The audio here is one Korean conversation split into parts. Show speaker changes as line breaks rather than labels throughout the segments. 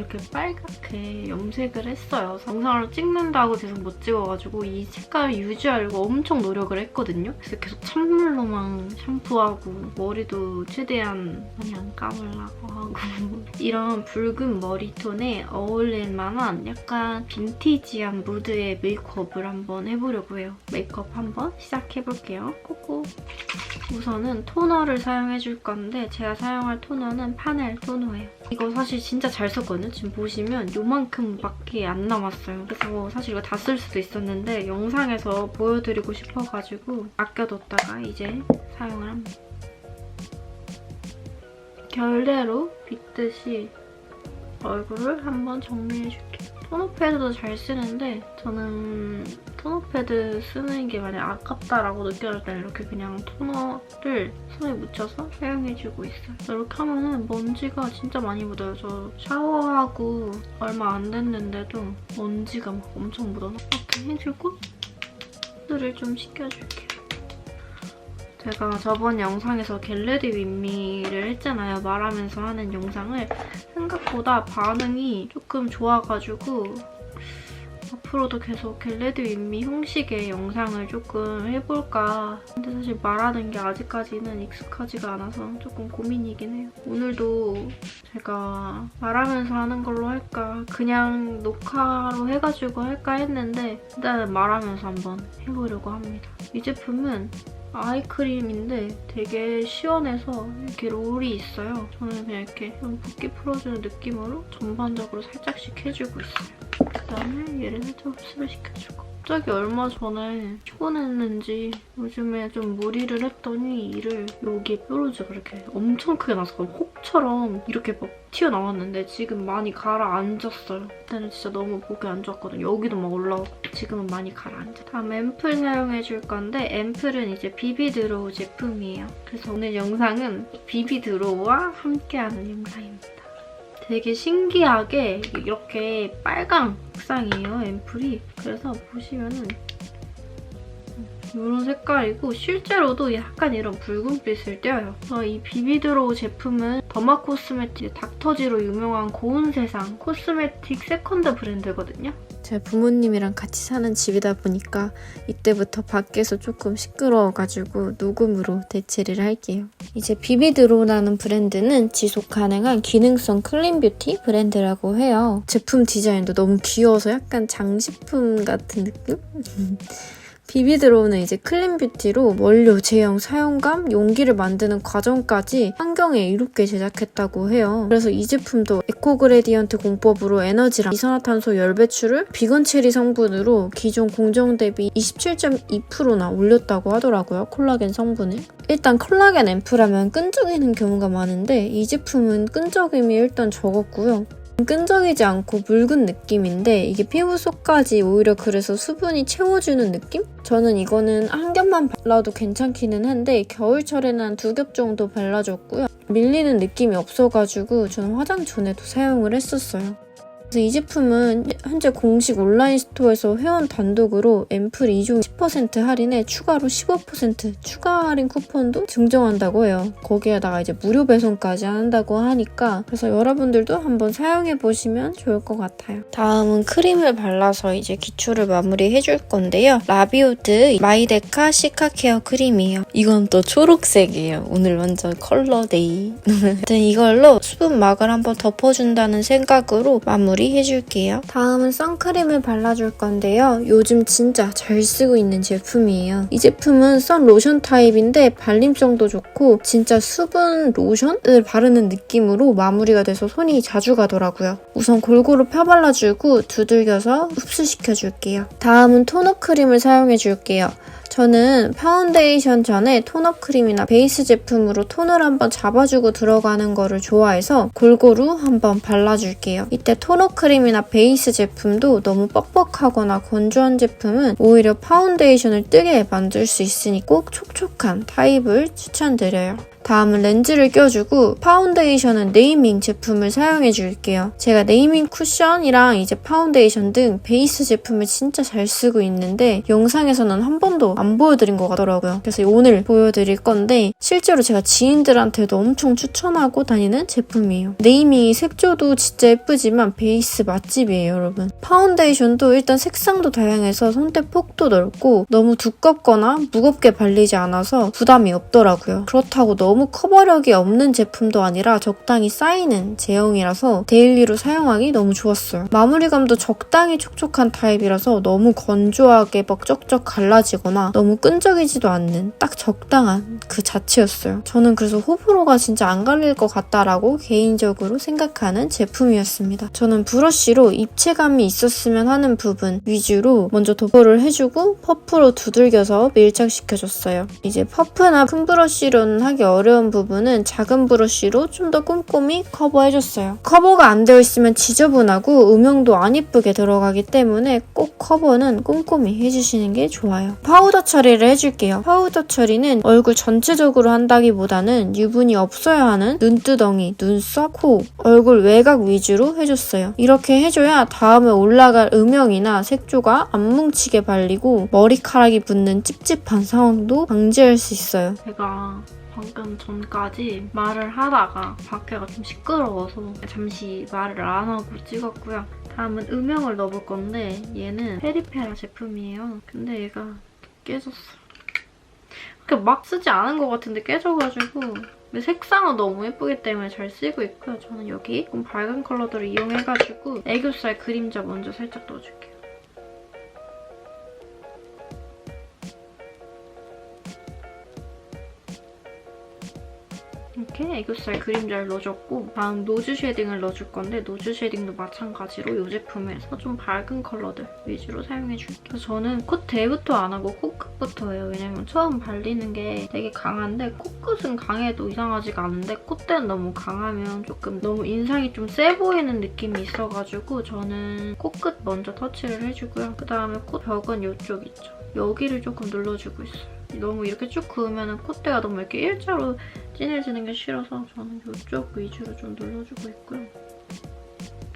이렇게 빨갛게 염색을 했어요. 영상을 찍는다고 계속 못 찍어가지고 이 색깔 유지하려고 엄청 노력을 했거든요. 그래서 계속 찬물로만 샴푸하고 머리도 최대한 많이 안 감으려고 하고 이런 붉은 머리톤에 어울릴 만한 약간 빈티지한 무드의 메이크업을 한번 해보려고 해요. 메이크업 한번 시작해볼게요. 꼬꼬. 우선은 토너를 사용해줄 건데 제가 사용할 토너는 파넬 토너예요. 이거 사실 진짜 잘 썼거든요. 지금 보시면 요만큼밖에 안 남았어요. 그래서 사실 이거 다 쓸 수도 있었는데 영상에서 보여드리고 싶어가지고 아껴뒀다가 이제 사용을 합니다. 결대로 빗듯이 얼굴을 한번 정리해줄게요. 토너 패드도 잘 쓰는데 저는 토너 패드 쓰는 게 만약 아깝다라고 느껴질 때는 이렇게 그냥 토너를 손에 묻혀서 사용해주고 있어요. 이렇게 하면은 먼지가 진짜 많이 묻어요. 저 샤워하고 얼마 안 됐는데도 먼지가 막 엄청 묻어서 이렇게 해주고 를좀 식혀줄게요. 제가 저번 영상에서 겟레디 윗미를 했잖아요. 말하면서 하는 영상을 생각보다 반응이 조금 좋아가지고 앞으로도 계속 겟레디 윗미 형식의 영상을 조금 해볼까 근데 사실 말하는 게 아직까지는 익숙하지가 않아서 조금 고민이긴 해요. 오늘도 제가 말하면서 하는 걸로 할까 그냥 녹화로 해가지고 할까 했는데 일단 말하면서 한번 해보려고 합니다. 이 제품은 아이크림인데 되게 시원해서 이렇게 롤이 있어요. 저는 그냥 이렇게 좀 붓기 풀어주는 느낌으로 전반적으로 살짝씩 해주고 있어요. 그다음에 얘를 살짝 흡수를 시켜주고 갑자기 얼마 전에 피곤했는지 요즘에 좀 무리를 했더니 이를 여기에 뾰루지가 이렇게 엄청 크게 나서 혹처럼 이렇게 막 튀어나왔는데 지금 많이 가라앉았어요. 그때는 진짜 너무 보기 안 좋았거든요. 여기도 막 올라오고 지금은 많이 가라앉아. 다음 앰플 사용해줄 건데 앰플은 이제 비비드로우 제품이에요. 그래서 오늘 영상은 비비드로우와 함께하는 영상입니다. 되게 신기하게 이렇게 빨강 색상이에요, 앰플이. 그래서 보시면은 이런 색깔이고 실제로도 약간 이런 붉은빛을 띄어요. 그래서 이 비비드로우 제품은 더마 코스메틱 닥터지로 유명한 고운 세상 코스메틱 세컨드 브랜드거든요.
제가 부모님이랑 같이 사는 집이다 보니까 이때부터 밖에서 조금 시끄러워가지고 녹음으로 대체를 할게요. 이제 비비드로우라는 브랜드는 지속 가능한 기능성 클린 뷰티 브랜드라고 해요. 제품 디자인도 너무 귀여워서 약간 장식품 같은 느낌? 비비드로우는 이제 클린 뷰티로 원료, 제형, 사용감, 용기를 만드는 과정까지 환경에 이롭게 제작했다고 해요. 그래서 이 제품도 에코 그레디언트 공법으로 에너지랑 이산화탄소 열 배출을 비건 체리 성분으로 기존 공정 대비 27.2%나 올렸다고 하더라고요. 콜라겐 성분을. 일단 콜라겐 앰플하면 끈적이는 경우가 많은데 이 제품은 끈적임이 일단 적었고요. 끈적이지 않고 묽은 느낌인데 이게 피부 속까지 오히려 그래서 수분이 채워주는 느낌? 저는 이거는 한 겹만 발라도 괜찮기는 한데 겨울철에는 한 두 겹 정도 발라줬고요. 밀리는 느낌이 없어가지고 저는 화장 전에도 사용을 했었어요. 그래서 이 제품은 현재 공식 온라인 스토어에서 회원 단독으로 앰플 2종 10% 할인에 추가로 15% 추가 할인 쿠폰도 증정한다고 해요. 거기에다가 이제 무료 배송까지 한다고 하니까 그래서 여러분들도 한번 사용해 보시면 좋을 것 같아요. 다음은 크림을 발라서 이제 기초를 마무리해 줄 건데요. 라비오드 마이데카 시카 케어 크림이에요. 이건 또 초록색이에요. 오늘 완전 컬러데이. 아무튼 이걸로 수분 막을 한번 덮어준다는 생각으로 마무리 해줄게요. 다음은 선크림을 발라줄 건데요. 요즘 진짜 잘 쓰고 있는 제품이에요. 이 제품은 선 로션 타입인데 발림성도 좋고 진짜 수분 로션을 바르는 느낌으로 마무리가 돼서 손이 자주 가더라고요. 우선 골고루 펴발라주고 두들겨서 흡수시켜줄게요. 다음은 토너 크림을 사용해줄게요. 저는 파운데이션 전에 토너 크림이나 베이스 제품으로 톤을 한번 잡아주고 들어가는 거를 좋아해서 골고루 한번 발라줄게요. 이때 토너 크림이나 베이스 제품도 너무 뻑뻑하거나 건조한 제품은 오히려 파운데이션을 뜨게 만들 수 있으니 꼭 촉촉한 타입을 추천드려요. 다음은 렌즈를 껴주고 파운데이션은 네이밍 제품을 사용해 줄게요. 제가 네이밍 쿠션이랑 이제 파운데이션 등 베이스 제품을 진짜 잘 쓰고 있는데 영상에서는 한 번도 안 보여드린 것 같더라고요. 그래서 오늘 보여드릴 건데 실제로 제가 지인들한테도 엄청 추천하고 다니는 제품이에요. 네이밍이 색조도 진짜 예쁘지만 베이스 맛집이에요, 여러분. 파운데이션도 일단 색상도 다양해서 손대 폭도 넓고 너무 두껍거나 무겁게 발리지 않아서 부담이 없더라고요. 그렇다고 너무 커버력이 없는 제품도 아니라 적당히 쌓이는 제형이라서 데일리로 사용하기 너무 좋았어요. 마무리감도 적당히 촉촉한 타입이라서 너무 건조하게 막 쩍쩍 갈라지거나 너무 끈적이지도 않는 딱 적당한 그 자체 였어요. 저는 그래서 호불호가 진짜 안 갈릴 것 같다라고 개인적으로 생각하는 제품이었습니다. 저는 브러쉬로 입체감이 있었으면 하는 부분 위주로 먼저 도포를 해주고 퍼프로 두들겨서 밀착시켜줬어요. 이제 퍼프나 큰 브러쉬로는 하기 어려운 부분은 작은 브러쉬로 좀 더 꼼꼼히 커버해줬어요. 커버가 안 되어 있으면 지저분하고 음영도 안 이쁘게 들어가기 때문에 꼭 커버는 꼼꼼히 해주시는 게 좋아요. 파우더 처리를 해줄게요. 파우더 처리는 얼굴 전체적으로 한다기보다는 유분이 없어야 하는 눈두덩이, 눈썹, 코, 얼굴 외곽 위주로 해줬어요. 이렇게 해줘야 다음에 올라갈 음영이나 색조가 안 뭉치게 발리고 머리카락이 붙는 찝찝한 상황도 방지할 수 있어요.
제가 방금 전까지 말을 하다가 밖에가 좀 시끄러워서 잠시 말을 안 하고 찍었고요. 다음은 음영을 넣어볼 건데 얘는 페리페라 제품이에요. 근데 얘가 깨졌어. 그렇게 막 쓰지 않은 것 같은데 깨져가지고 색상은 너무 예쁘기 때문에 잘 쓰고 있고요. 저는 여기 조금 밝은 컬러들을 이용해가지고 애교살 그림자 먼저 살짝 넣어줄게요. 이렇게 애교살 그림자를 넣어줬고 다음 노즈 쉐딩을 넣어줄 건데 노즈 쉐딩도 마찬가지로 이 제품에서 좀 밝은 컬러들 위주로 사용해줄게요. 저는 콧대부터 안 하고 코끝부터 해요. 왜냐면 처음 발리는 게 되게 강한데 코끝은 강해도 이상하지가 않은데 콧대는 너무 강하면 조금 너무 인상이 좀 세 보이는 느낌이 있어가지고 저는 코끝 먼저 터치를 해주고요. 그 다음에 콧 벽은 이쪽 있죠. 여기를 조금 눌러주고 있어요. 너무 이렇게 쭉 그으면 콧대가 너무 이렇게 일자로 진해지는 게 싫어서 저는 이쪽 위주로 좀 눌러주고 있고요.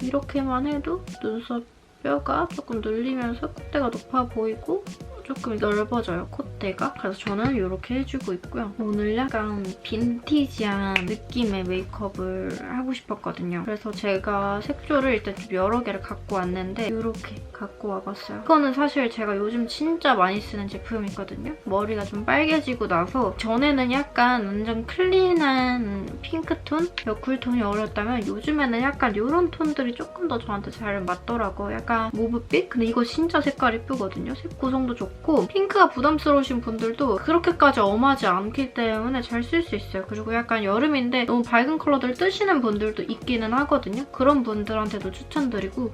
이렇게만 해도 눈썹 뼈가 조금 눌리면서 콧대가 높아 보이고 조금 넓어져요, 콧대가. 그래서 저는 이렇게 해주고 있고요. 오늘 약간 빈티지한 느낌의 메이크업을 하고 싶었거든요. 그래서 제가 색조를 일단 좀 여러 개를 갖고 왔는데 이렇게 갖고 와봤어요. 이거는 사실 제가 요즘 진짜 많이 쓰는 제품이거든요. 머리가 좀 빨개지고 나서 전에는 약간 완전 클린한 핑크톤, 여쿨톤이 어울렸다면 요즘에는 약간 이런 톤들이 조금 더 저한테 잘 맞더라고요. 약간 모브빛? 근데 이거 진짜 색깔 이쁘거든요. 색 구성도 좋고 핑크가 부담스러우신 분들도 그렇게까지 엄하지 않기 때문에 잘 쓸 수 있어요. 그리고 약간 여름인데 너무 밝은 컬러들 뜨시는 분들도 있기는 하거든요. 그런 분들한테도 추천드리고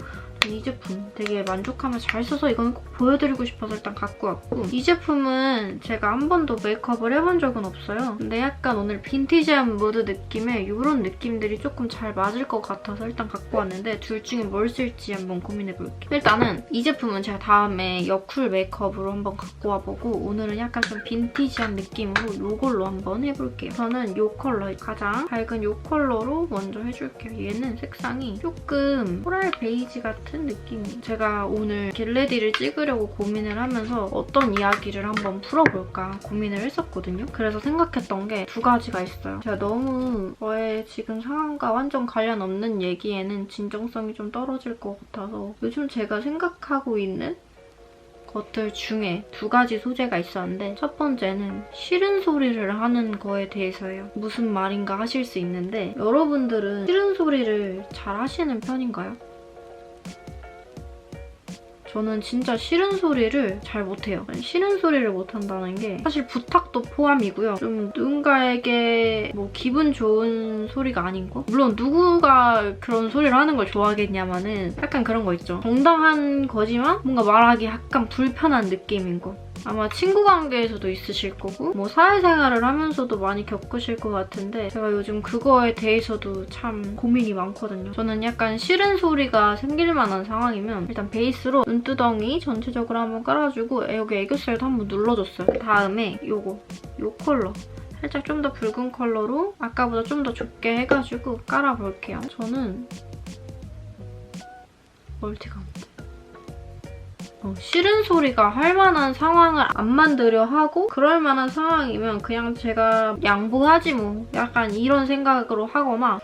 이 제품 되게 만족하면서 잘 써서 이거는 꼭 보여드리고 싶어서 일단 갖고 왔고 이 제품은 제가 한 번도 메이크업을 해본 적은 없어요. 근데 약간 오늘 빈티지한 무드 느낌의 이런 느낌들이 조금 잘 맞을 것 같아서 일단 갖고 왔는데 둘 중에 뭘 쓸지 한번 고민해볼게요. 일단은 이 제품은 제가 다음에 여쿨 메이크업으로 한번 갖고 와보고 오늘은 약간 좀 빈티지한 느낌으로 이걸로 한번 해볼게요. 저는 이 컬러 가장 밝은 이 컬러로 먼저 해줄게요. 얘는 색상이 조금 코랄 베이지 같은 느낌이에요. 제가 오늘 겟레디를 찍으려고 고민을 하면서 어떤 이야기를 한번 풀어볼까 고민을 했었거든요. 그래서 생각했던 게 두 가지가 있어요. 제가 너무 저의 지금 상황과 완전 관련 없는 얘기에는 진정성이 좀 떨어질 것 같아서 요즘 제가 생각하고 있는 것들 중에 두 가지 소재가 있었는데 첫 번째는 싫은 소리를 하는 거에 대해서예요. 무슨 말인가 하실 수 있는데 여러분들은 싫은 소리를 잘 하시는 편인가요? 저는 진짜 싫은 소리를 잘 못해요. 싫은 소리를 못한다는 게 사실 부탁도 포함이고요. 좀 누군가에게 뭐 기분 좋은 소리가 아닌 거? 물론 누구가 그런 소리를 하는 걸 좋아하겠냐마는 약간 그런 거 있죠. 정당한 거지만 뭔가 말하기 약간 불편한 느낌인 거. 아마 친구 관계에서도 있으실 거고 뭐 사회생활을 하면서도 많이 겪으실 것 같은데 제가 요즘 그거에 대해서도 참 고민이 많거든요. 저는 약간 싫은 소리가 생길 만한 상황이면 일단 베이스로 눈두덩이 전체적으로 한번 깔아주고 여기 애교살도 한번 눌러줬어요. 다음에 요거 요 컬러 살짝 좀 더 붉은 컬러로 아까보다 좀 더 좁게 해가지고 깔아볼게요. 저는 돼. 어, 싫은 소리가 할 만한 상황을 안 만들려 하고 그럴 만한 상황이면 그냥 제가 양보하지 뭐. 약간 이런 생각으로 하거나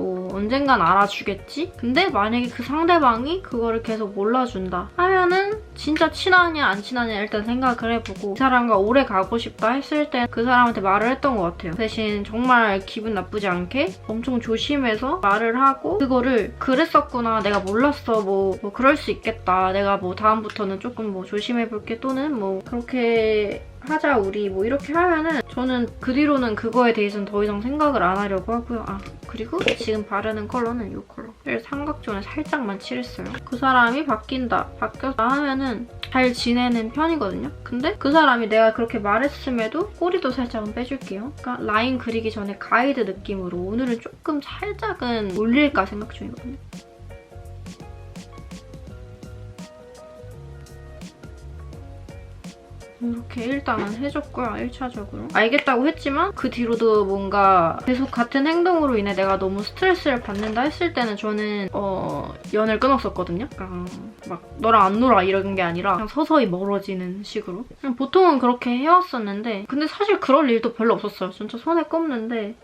뭐 언젠간 알아주겠지? 근데 만약에 그 상대방이 그거를 계속 몰라준다 하면은 진짜 친하냐 안 친하냐 일단 생각을 해보고 그 사람과 오래 가고 싶다 했을 때 그 사람한테 말을 했던 것 같아요. 대신 정말 기분 나쁘지 않게 엄청 조심해서 말을 하고 그거를 그랬었구나 내가 몰랐어 뭐, 뭐 그럴 수 있겠다 내가 뭐 다음부터는 조금 뭐 조심해볼게 또는 뭐 그렇게 하자 우리 뭐 이렇게 하면은 저는 그 뒤로는 그거에 대해서는 더 이상 생각을 안 하려고 하고요. 아 그리고 지금 바르는 컬러는 이 컬러를 삼각존에 살짝만 칠했어요. 그 사람이 바뀐다 바뀌었다 하면은 잘 지내는 편이거든요. 근데 그 사람이 내가 그렇게 말했음에도 꼬리도 살짝은 빼줄게요. 그러니까 라인 그리기 전에 가이드 느낌으로 오늘은 조금 살짝은 올릴까 생각 중이거든요. 이렇게 일단은 해줬고요, 1차적으로. 알겠다고 했지만 그 뒤로도 뭔가 계속 같은 행동으로 인해 내가 너무 스트레스를 받는다 했을 때는 저는 어, 연을 끊었었거든요. 그러니까 막 너랑 안 놀아 이런 게 아니라 그냥 서서히 멀어지는 식으로. 그냥 보통은 그렇게 해왔었는데 근데 사실 그럴 일도 별로 없었어요. 진짜 손에 꼽는데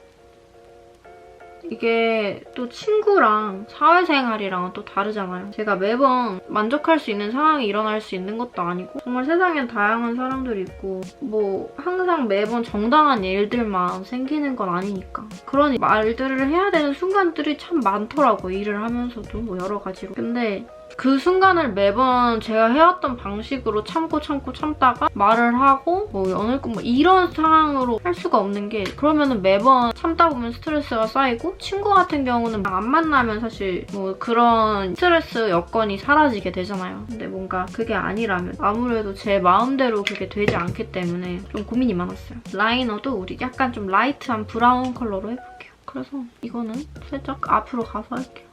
이게 또 친구랑 사회생활이랑은 또 다르잖아요. 제가 매번 만족할 수 있는 상황이 일어날 수 있는 것도 아니고 정말 세상엔 다양한 사람들이 있고 뭐 항상 매번 정당한 일들만 생기는 건 아니니까 그런 말들을 해야 되는 순간들이 참 많더라고 일을 하면서도 뭐 여러 가지로. 근데 그 순간을 매번 제가 해왔던 방식으로 참고 참고 참다가 말을 하고 뭐 연을 끊고 뭐 이런 상황으로 할 수가 없는 게 그러면은 매번 참다 보면 스트레스가 쌓이고 친구 같은 경우는 안 만나면 사실 뭐 그런 스트레스 여건이 사라지게 되잖아요. 근데 뭔가 그게 아니라면 아무래도 제 마음대로 그게 되지 않기 때문에 좀 고민이 많았어요. 라이너도 우리 약간 좀 라이트한 브라운 컬러로 해볼게요. 그래서 이거는 살짝 앞으로 가서 할게요.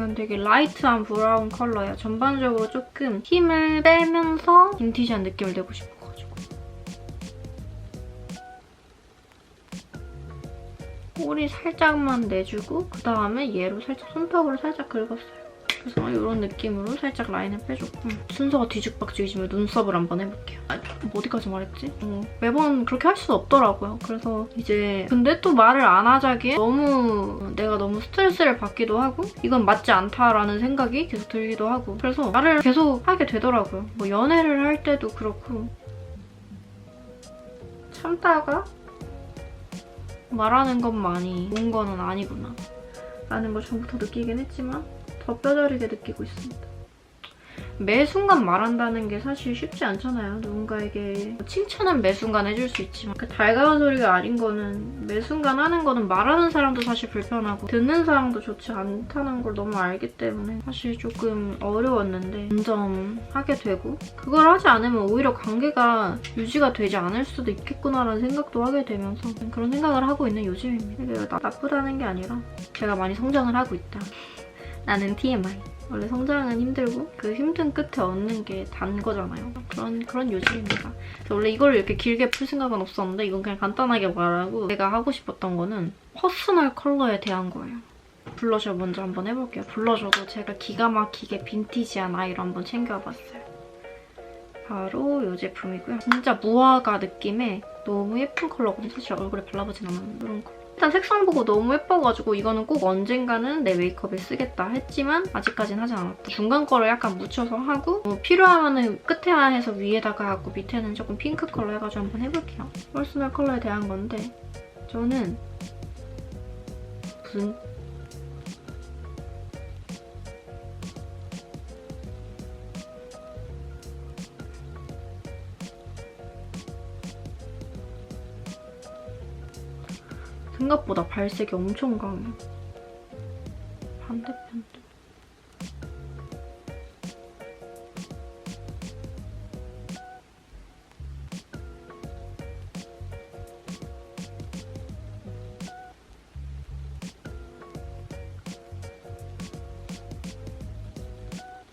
이건 되게 라이트한 브라운 컬러예요. 전반적으로 조금 힘을 빼면서 빈티지한 느낌을 내고 싶어가지고. 꼬리 살짝만 내주고 그 다음에 얘로 살짝 손톱으로 살짝 긁었어요. 그래서 이런 느낌으로 살짝 라인을 빼줬고 음, 순서가 뒤죽박죽이지만 눈썹을 한번 해볼게요. 아, 어디까지 말했지? 어, 매번 그렇게 할 수는 없더라고요. 그래서 이제 근데 또 말을 안 하자기에 너무 내가 너무 스트레스를 받기도 하고 이건 맞지 않다라는 생각이 계속 들기도 하고 그래서 말을 계속 하게 되더라고요. 뭐 연애를 할 때도 그렇고 참다가 말하는 것만이 좋은 거는 아니구나 라는 걸 전부터 느끼긴 했지만 더 뼈저리게 느끼고 있습니다. 매 순간 말한다는 게 사실 쉽지 않잖아요. 누군가에게 칭찬은 매 순간 해줄 수 있지만 그 달가운 소리가 아닌 거는 매 순간 하는 거는 말하는 사람도 사실 불편하고 듣는 사람도 좋지 않다는 걸 너무 알기 때문에 사실 조금 어려웠는데 점점 하게 되고 그걸 하지 않으면 오히려 관계가 유지가 되지 않을 수도 있겠구나라는 생각도 하게 되면서 그런 생각을 하고 있는 요즘입니다. 나, 나쁘다는 게 아니라 제가 많이 성장을 하고 있다. 나는 TMI. 원래 성장은 힘들고 그 힘든 끝에 얻는 게 단 거잖아요. 그런 그런 요즘입니다. 원래 이걸 이렇게 길게 풀 생각은 없었는데 이건 그냥 간단하게 말하고 제가 하고 싶었던 거는 퍼스널 컬러에 대한 거예요. 블러셔 먼저 한번 해볼게요. 블러셔도 제가 기가 막히게 빈티지한 아이로 한번 챙겨봤어요. 바로 이 제품이고요. 진짜 무화과 느낌의 너무 예쁜 컬러거든요. 사실 얼굴에 발라보진 않았는데 이런 거. 일단 색상 보고 너무 예뻐가지고 이거는 꼭 언젠가는 내 메이크업에 쓰겠다 했지만 아직까지는 하지 않았다. 중간 거를 약간 묻혀서 하고 뭐 필요하면 끝에만 해서 위에다가 하고 밑에는 조금 핑크 컬러 해가지고 한번 해볼게요. 퍼스널 컬러에 대한 건데 저는 무슨 생각보다 발색이 엄청 강해. 반대편도.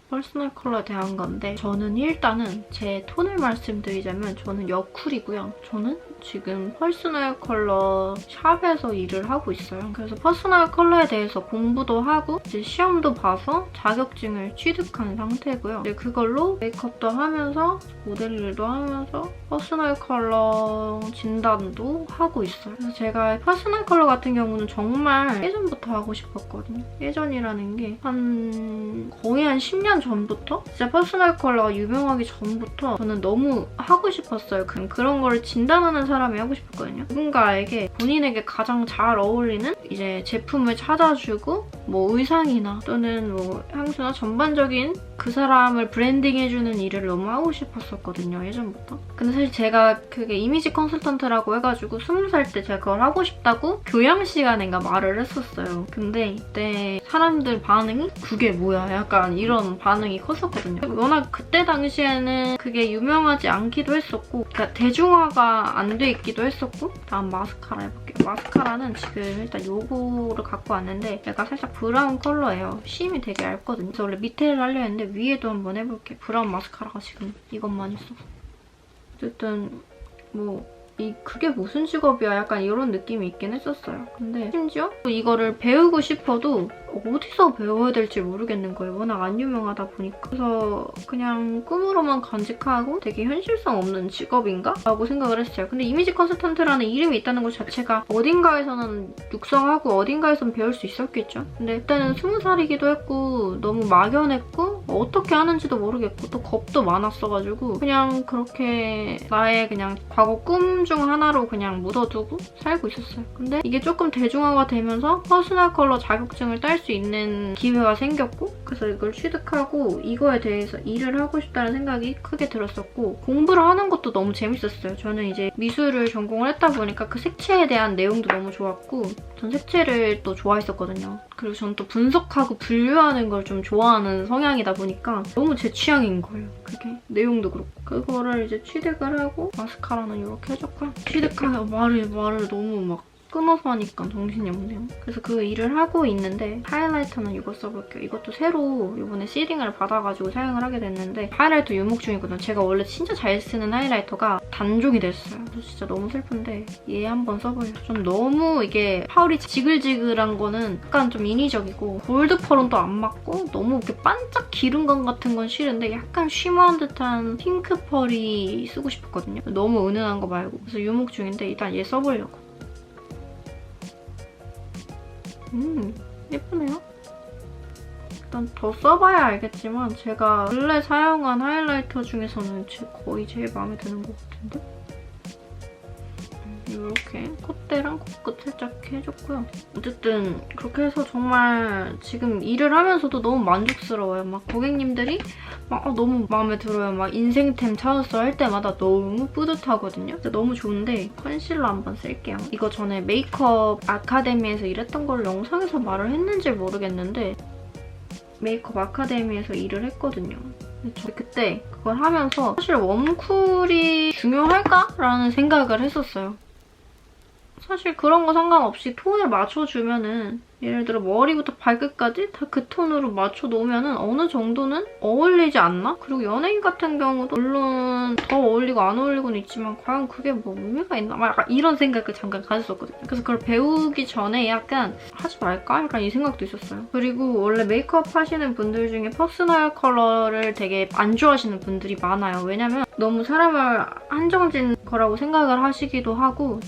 퍼스널 컬러에 대한 건데 저는 일단은 제 톤을 말씀드리자면 저는 여쿨이고요. 저는 지금 퍼스널 컬러 샵에서 일을 하고 있어요. 그래서 퍼스널 컬러에 대해서 공부도 하고 이제 시험도 봐서 자격증을 취득한 상태고요. 이제 그걸로 메이크업도 하면서 모델 일도 하면서 퍼스널 컬러 진단도 하고 있어요. 그래서 제가 퍼스널 컬러 같은 경우는 정말 예전부터 하고 싶었거든요. 예전이라는 게 한 거의 한 10년 전부터 진짜 퍼스널 컬러가 유명하기 전부터 저는 너무 하고 싶었어요. 그냥 그런 거를 진단하는 사람이 하고 싶었거든요. 누군가에게 본인에게 가장 잘 어울리는 이제 제품을 찾아주고 뭐 의상이나 또는 뭐 향수나 전반적인 그 사람을 브랜딩해주는 일을 너무 하고 싶었었거든요. 예전부터. 근데 사실 제가 그게 이미지 컨설턴트라고 해가지고 20살 때 제가 그걸 하고 싶다고 교양 시간인가 말을 했었어요. 근데 이때 사람들 반응이 그게 뭐야 약간 이런 반응이 컸었거든요. 워낙 그때 당시에는 그게 유명하지 않기도 했었고 그러니까 대중화가 안 돼 있기도 했었고 다음 마스카라 해볼게요. 마스카라는 지금 일단 요거를 갖고 왔는데 얘가 살짝 브라운 컬러예요. 심이 되게 얇거든요. 그래서 원래 밑에를 하려 했는데 위에도 한번 해볼게요. 브라운 마스카라가 지금 이것만 있어서. 어쨌든 뭐 이 그게 무슨 직업이야 약간 이런 느낌이 있긴 했었어요. 근데 심지어 이거를 배우고 싶어도 어디서 배워야 될지 모르겠는 거예요. 워낙 안 유명하다 보니까. 그래서 그냥 꿈으로만 간직하고 되게 현실성 없는 직업인가? 라고 생각을 했어요. 근데 이미지 컨설턴트라는 이름이 있다는 것 자체가 어딘가에서는 육성하고 어딘가에서는 배울 수 있었겠죠. 근데 일단은 스무 살이기도 했고 너무 막연했고 어떻게 하는지도 모르겠고 또 겁도 많았어가지고 그냥 그렇게 나의 그냥 과거 꿈 중 하나로 그냥 묻어두고 살고 있었어요. 근데 이게 조금 대중화가 되면서 퍼스널 컬러 자격증을 딸 수 있는 기회가 생겼고 그래서 이걸 취득하고 이거에 대해서 일을 하고 싶다는 생각이 크게 들었었고 공부를 하는 것도 너무 재밌었어요. 저는 이제 미술을 전공을 했다 보니까 그 색채에 대한 내용도 너무 좋았고 전 색채를 또 좋아했었거든요. 그리고 전또 분석하고 분류하는 걸 좀 좋아하는 성향이다 보니까 너무 제 취향인 거예요. 그게 내용도 그렇고 그거를 이제 취득을 하고 마스카라는 이렇게 해줬고요. 취득하고 말을 말을 너무 막 끊어서 하니까 정신이 없네요. 그래서 그 일을 하고 있는데 하이라이터는 이거 써볼게요. 이것도 새로 이번에 시링을 받아가지고 사용을 하게 됐는데 하이라이터 유목 중이거든요. 제가 원래 진짜 잘 쓰는 하이라이터가 단종이 됐어요. 그래서 진짜 너무 슬픈데 얘 한번 써볼래요. 좀 너무 이게 파울이 지글지글한 거는 약간 좀 인위적이고 골드 펄은 또 안 맞고 너무 이렇게 반짝 기른 건 같은 건 싫은데 약간 쉬머한 듯한 핑크 펄이 쓰고 싶었거든요. 너무 은은한 거 말고 그래서 유목 중인데 일단 얘 써보려고. 음, 예쁘네요. 일단 더 써봐야 알겠지만 제가 원래 사용한 하이라이터 중에서는 제- 거의 제일 마음에 드는 것 같은데? 이렇게 콧대랑 코끝 살짝 해줬고요. 어쨌든 그렇게 해서 정말 지금 일을 하면서도 너무 만족스러워요. 막 고객님들이 막 아, 너무 마음에 들어요. 막 인생템 찾았어 할 때마다 너무 뿌듯하거든요. 너무 좋은데 컨실러 한번 쓸게요. 이거 전에 메이크업 아카데미에서 일했던 걸 영상에서 말을 했는지 모르겠는데 메이크업 아카데미에서 일을 했거든요. 저 그때 그걸 하면서 사실 웜쿨이 중요할까 라는 생각을 했었어요. 사실 그런 거 상관없이 톤을 맞춰주면은 예를 들어 머리부터 발끝까지 다 그 톤으로 맞춰 놓으면은 어느 정도는 어울리지 않나? 그리고 연예인 같은 경우도 물론 더 어울리고 안 어울리고는 있지만 과연 그게 뭐 의미가 있나? 막 약간 이런 생각을 잠깐 가졌었거든요. 그래서 그걸 배우기 전에 약간 하지 말까? 약간 이 생각도 있었어요. 그리고 원래 메이크업 하시는 분들 중에 퍼스널 컬러를 되게 안 좋아하시는 분들이 많아요. 왜냐면 너무 사람을 한정진 거라고 생각을 하시기도 하고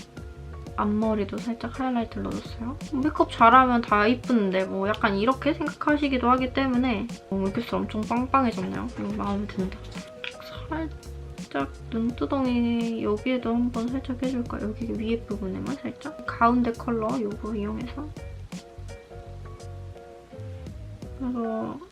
앞머리도 살짝 하이라이트를 넣어줬어요. 메이크업 잘하면 다 이쁜데 뭐 약간 이렇게 생각하시기도 하기 때문에 너무 이렇게 엄청 빵빵해졌네요. 이거 마음에 든다. 살짝 눈두덩이 여기에도 한번 살짝 해줄까? 여기 위에 부분에만 살짝. 가운데 컬러 이거 이용해서. 그래서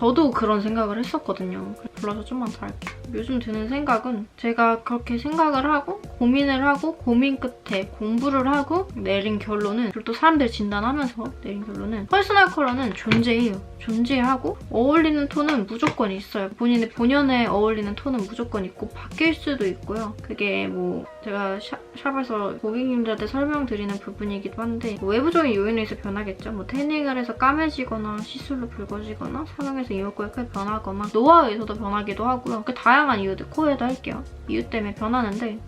저도 그런 생각을 했었거든요. 블러셔 좀만 더 할게요. 요즘 드는 생각은 제가 그렇게 생각을 하고 고민을 하고 고민 끝에 공부를 하고 내린 결론은 그리고 또 사람들 진단하면서 내린 결론은 퍼스널 컬러는 존재해요. 존재하고 어울리는 톤은 무조건 있어요. 본인의 본연에 어울리는 톤은 무조건 있고 바뀔 수도 있고요. 그게 뭐 제가 샵, 샵에서 고객님들한테 설명드리는 부분이기도 한데 뭐 외부적인 요인에 의해서 변하겠죠. 뭐 태닝을 해서 까매지거나 시술로 붉어지거나 사용해서 이목구가 크게 변하거나 노화에 의해서도 변하기도 하고요. 그 다양한 이유들 코에도 할게요. 이유 때문에 변하는데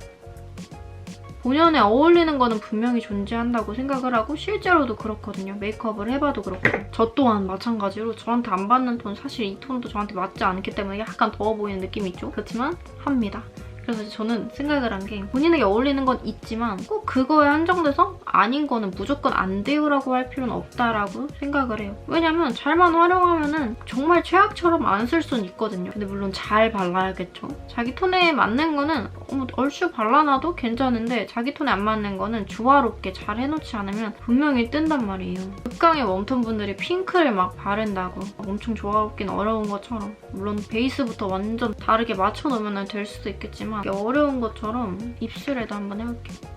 본연에 어울리는 거는 분명히 존재한다고 생각을 하고 실제로도 그렇거든요. 메이크업을 해봐도 그렇고 저 또한 마찬가지로 저한테 안 받는 톤 사실 이 톤도 저한테 맞지 않기 때문에 약간 더워 보이는 느낌이 있죠. 그렇지만 합니다. 그래서 저는 생각을 한 게 본인에게 어울리는 건 있지만 꼭 그거에 한정돼서 아닌 거는 무조건 안 돼요라고 할 필요는 없다라고 생각을 해요. 왜냐면 잘만 활용하면은 정말 최악처럼 안 쓸 수는 있거든요. 근데 물론 잘 발라야겠죠. 자기 톤에 맞는 거는 얼추 발라놔도 괜찮은데 자기 톤에 안 맞는 거는 조화롭게 잘 해놓지 않으면 분명히 뜬단 말이에요. 극강의 웜톤 분들이 핑크를 막 바른다고 엄청 조화롭긴 어려운 것처럼 물론 베이스부터 완전 다르게 맞춰놓으면 될 수도 있겠지만 어려운 것처럼 입술에도 한번 해볼게요.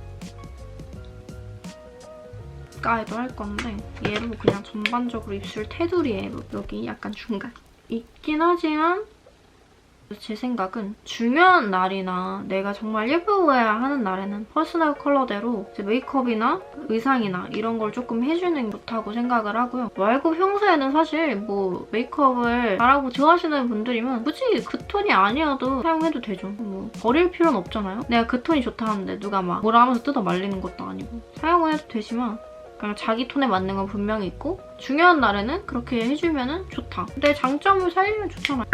가에도 할 건데 얘로 그냥 전반적으로 입술 테두리에 여기 약간 중간 있긴 하지만 제 생각은 중요한 날이나 내가 정말 예뻐 보여야 하는 날에는 퍼스널 컬러대로 메이크업이나 의상이나 이런 걸 조금 해주는 게 좋다고 생각을 하고요. 말고 평소에는 사실 뭐 메이크업을 잘하고 좋아하시는 분들이면 굳이 그 톤이 아니어도 사용해도 되죠. 뭐 버릴 필요는 없잖아요. 내가 그 톤이 좋다 하는데 누가 막 뭐라 하면서 뜯어 말리는 것도 아니고 사용은 해도 되지만 그냥 자기 톤에 맞는 건 분명히 있고 중요한 날에는 그렇게 해주면 좋다. 내 장점을 살리면 좋잖아요.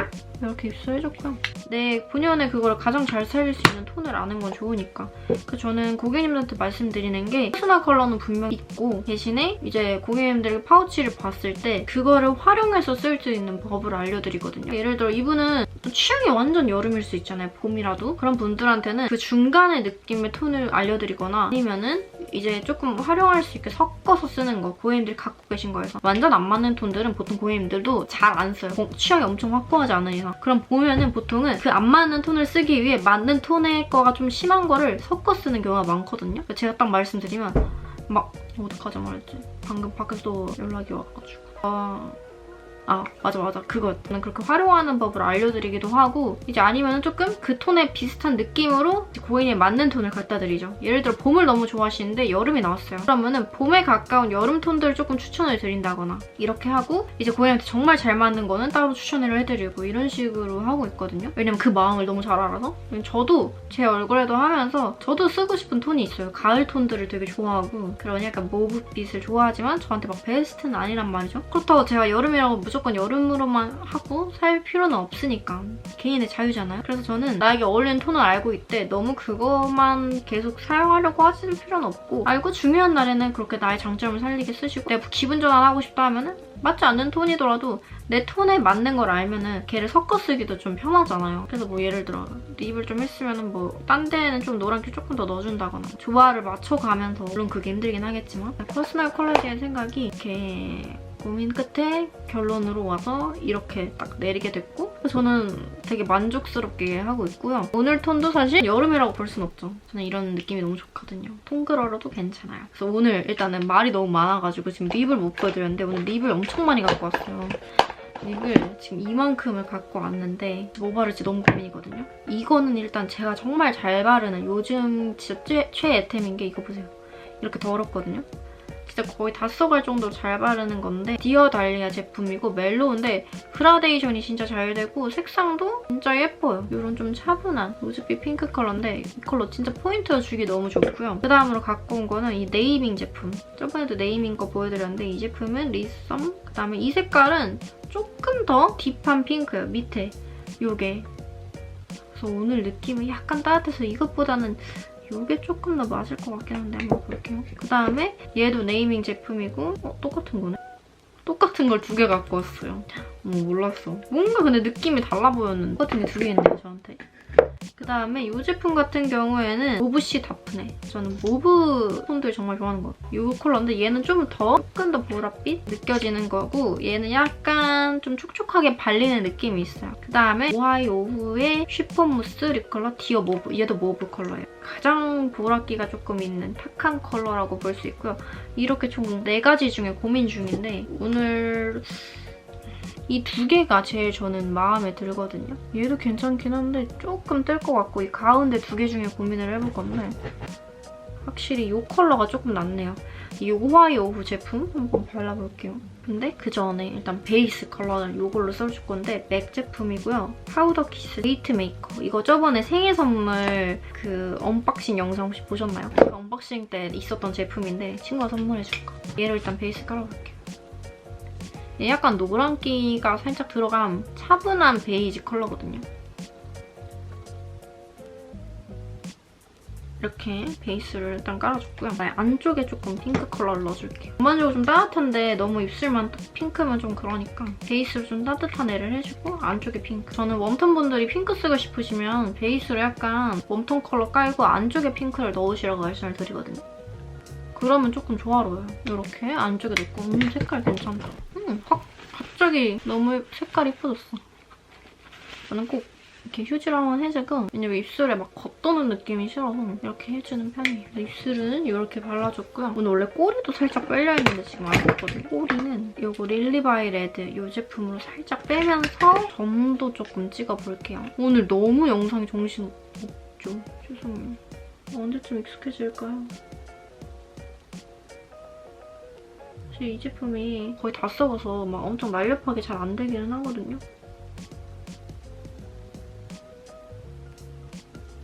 이렇게 입술해줬고요. 내 본연의 그걸 가장 잘 살릴 수 있는 톤을 아는 건 좋으니까. 그 저는 고객님들한테 말씀드리는 게 퍼스널 컬러는 분명히 있고 대신에 이제 고객님들 파우치를 봤을 때 그거를 활용해서 쓸 수 있는 법을 알려드리거든요. 예를 들어 이분은 취향이 완전 여름일 수 있잖아요. 봄이라도. 그런 분들한테는 그 중간의 느낌의 톤을 알려드리거나 아니면은 이제 조금 활용할 수 있게 섞어서 쓰는 거 고객님들이 갖고 계신 거에서 완전 안 맞는 톤들은 보통 고객님들도 잘 안 써요. 고- 취향이 엄청 확고하지 않은 이상. 그럼 보면은 보통은 그 안 맞는 톤을 쓰기 위해 맞는 톤의 거가 좀 심한 거를 섞어 쓰는 경우가 많거든요. 제가 딱 말씀드리면 막 어떡하자 말했지? 방금 밖에서 또 연락이 와가지고 아... 아 맞아 맞아. 그거 저는 그렇게 활용하는 법을 알려드리기도 하고 이제 아니면 조금 그 톤에 비슷한 느낌으로 고객님에 맞는 톤을 갖다 드리죠. 예를 들어 봄을 너무 좋아하시는데 여름이 나왔어요. 그러면은 봄에 가까운 여름 톤들을 조금 추천을 드린다거나 이렇게 하고 이제 고객님한테 정말 잘 맞는 거는 따로 추천을 해드리고 이런 식으로 하고 있거든요. 왜냐면 그 마음을 너무 잘 알아서. 저도 제 얼굴에도 하면서 저도 쓰고 싶은 톤이 있어요. 가을 톤들을 되게 좋아하고. 그런 약간 모브빛을 좋아하지만 저한테 막 베스트는 아니란 말이죠. 그렇다고 제가 여름이라고 무조건 여름으로만 하고 살 필요는 없으니까 개인의 자유잖아요. 그래서 저는 나에게 어울리는 톤을 알고 있대 너무 그것만 계속 사용하려고 하시는 필요는 없고 알고 중요한 날에는 그렇게 나의 장점을 살리게 쓰시고 내가 기분 전환하고 싶다 하면은 맞지 않는 톤이더라도 내 톤에 맞는 걸 알면은 걔를 섞어 쓰기도 좀 편하잖아요. 그래서 뭐 예를 들어 립을 좀 했으면은 뭐 딴 데는 좀 노란기 조금 더 넣어준다거나 조화를 맞춰가면서 물론 그게 힘들긴 하겠지만 퍼스널 컬러지의 생각이 이렇게 고민 끝에 결론으로 와서 이렇게 딱 내리게 됐고 저는 되게 만족스럽게 하고 있고요. 오늘 톤도 사실 여름이라고 볼 순 없죠. 저는 이런 느낌이 너무 좋거든요. 통그러러도 괜찮아요. 그래서 오늘 일단은 말이 너무 많아가지고 지금 립을 못 보여드렸는데 오늘 립을 엄청 많이 갖고 왔어요. 립을 지금 이만큼을 갖고 왔는데 뭐 바를지 너무 고민이거든요. 이거는 일단 제가 정말 잘 바르는 요즘 진짜 최, 최애템인 게 이거 보세요. 이렇게 더럽거든요. 진짜 거의 다 써갈 정도로 잘 바르는 건데 디어 달리아 제품이고 멜로우인데 그라데이션이 진짜 잘 되고 색상도 진짜 예뻐요. 이런 좀 차분한 로즈빛 핑크 컬러인데 이 컬러 진짜 포인트 주기 너무 좋고요. 그 다음으로 갖고 온 거는 이 네이밍 제품. 저번에도 네이밍 거 보여드렸는데 이 제품은 리썸 그 다음에 이 색깔은 조금 더 딥한 핑크예요. 밑에 요게 그래서 오늘 느낌은 약간 따뜻해서 이것보다는 이게 조금 더 맞을 것 같긴 한데 한번 볼게요. 그 다음에 얘도 네이밍 제품이고 어, 똑같은 거네. 똑같은 걸 두 개 갖고 왔어요. 어, 몰랐어. 뭔가 근데 느낌이 달라 보였는데 똑같은 게 두 개 있네요, 저한테. 그 다음에 이 제품 같은 경우에는 모브씨 다프네. 저는 모브 톤들 정말 좋아하는 것 같아요. 이 컬러인데 얘는 좀 더 조금 더 보랏빛 느껴지는 거고 얘는 약간 좀 촉촉하게 발리는 느낌이 있어요. 그 다음에 오하이 오브의 쉬폰 무스 립 컬러 디어 모브. 얘도 모브 컬러예요. 가장 보랏기가 조금 있는 탁한 컬러라고 볼 수 있고요. 이렇게 총 4가지 중에 고민 중인데 오늘 이 두 개가 제일 저는 마음에 들거든요. 얘도 괜찮긴 한데 조금 뜰 것 같고 이 가운데 두 개 중에 고민을 해볼 건데 확실히 이 컬러가 조금 낫네요. 이 오하이 오브 제품 한번 발라볼게요. 근데 그 전에 일단 베이스 컬러는 이걸로 써줄 건데 맥 제품이고요. 파우더 키스 데이트 메이커. 이거 저번에 생일 선물 그 언박싱 영상 혹시 보셨나요? 그 언박싱 때 있었던 제품인데 친구가 선물해줄까. 얘를 일단 베이스 깔아볼게요. 얘 약간 노란기가 살짝 들어간 차분한 베이지 컬러거든요. 이렇게 베이스를 일단 깔아줬고요. 아예 안쪽에 조금 핑크 컬러를 넣어줄게요. 전반적으로 좀 따뜻한데 너무 입술만 핑크면 좀 그러니까 베이스로 좀 따뜻한 애를 해주고 안쪽에 핑크. 저는 웜톤 분들이 핑크 쓰고 싶으시면 베이스로 약간 웜톤 컬러 깔고 안쪽에 핑크를 넣으시라고 말씀을 드리거든요. 그러면 조금 조화로워요. 이렇게 안쪽에 넣고 음 색깔 괜찮다. 음, 확 갑자기 너무 색깔이 이뻐졌어. 저는 꼭 이렇게 휴지로 한번 해주고 왜냐면 입술에 막 겉도는 느낌이 싫어서 이렇게 해주는 편이에요. 입술은 이렇게 발라줬고요. 오늘 원래 꼬리도 살짝 빨려있는데 지금 안 했거든요. 꼬리는 이거 릴리바이 레드 이 제품으로 살짝 빼면서 점도 조금 찍어볼게요. 오늘 너무 영상이 정신 없죠? 죄송해요. 언제쯤 익숙해질까요? 사실 이 제품이 거의 다 써봐서 막 엄청 날렵하게 잘 안 되기는 하거든요.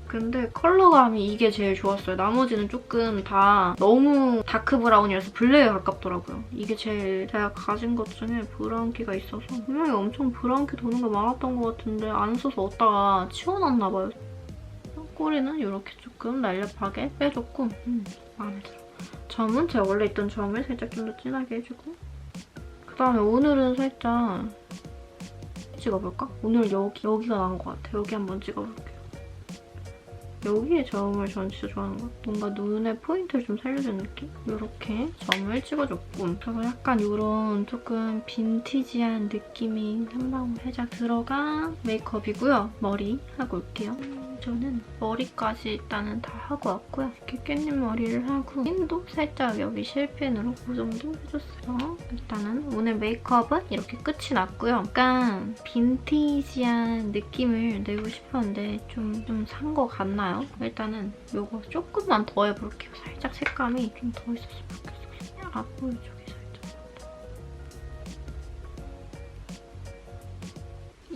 근데 컬러감이 이게 제일 좋았어요. 나머지는 조금 다 너무 다크 브라운이라서 블랙에 가깝더라고요. 이게 제일 제가 가진 것 중에 브라운기가 있어서 분명히 엄청 브라운기 도는 거 많았던 것 같은데 안 써서 얻다가 치워놨나 봐요. 꼬리는 이렇게 조금 날렵하게 빼줬고 음, 마음에 들어. 점은 제가 원래 있던 점을 살짝 좀 더 진하게 해주고 그다음에 오늘은 살짝 찍어볼까? 오늘 여기, 여기가 나은 것 같아. 여기 한번 찍어볼게요. 여기에 점을 전 진짜 좋아하는 것 같아요. 뭔가 눈에 포인트를 좀 살려준 느낌? 이렇게 점을 찍어줬고 그래서 약간 이런 조금 빈티지한 느낌이 한 방울 살짝 들어간 메이크업이고요. 머리 하고 올게요. 저는 머리까지 일단은 다 하고 왔고요. 이렇게 깻잎 머리를 하고 핀도 살짝 여기 실핀으로 그 정도 해줬어요. 일단은 오늘 메이크업은 이렇게 끝이 났고요. 약간 빈티지한 느낌을 내고 싶었는데 좀 좀산거 같나요? 일단은 이거 조금만 더 해볼게요. 살짝 색감이 좀 더 있었으면 좋겠어요. 앞볼 쪽에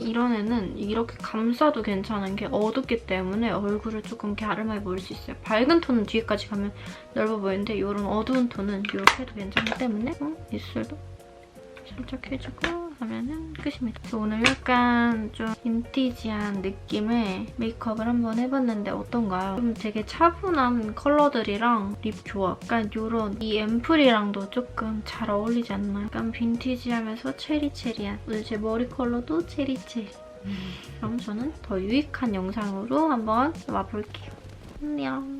이런 애는 이렇게 감싸도 괜찮은 게 어둡기 때문에 얼굴을 조금 갸름하게 보일 수 있어요. 밝은 톤은 뒤에까지 가면 넓어 보이는데 이런 어두운 톤은 이렇게 해도 괜찮기 때문에 어? 입술도 살짝 해주고 하면은 끝입니다. 그래서 오늘 약간 좀 빈티지한 느낌의 메이크업을 한번 해봤는데 어떤가요? 좀 되게 차분한 컬러들이랑 립 조합, 약간 이런 이 앰플이랑도 조금 잘 어울리지 않나요? 약간 빈티지하면서 체리체리한 오늘 제 머리 컬러도 체리체리 그럼 저는 더 유익한 영상으로 한번 와볼게요. 안녕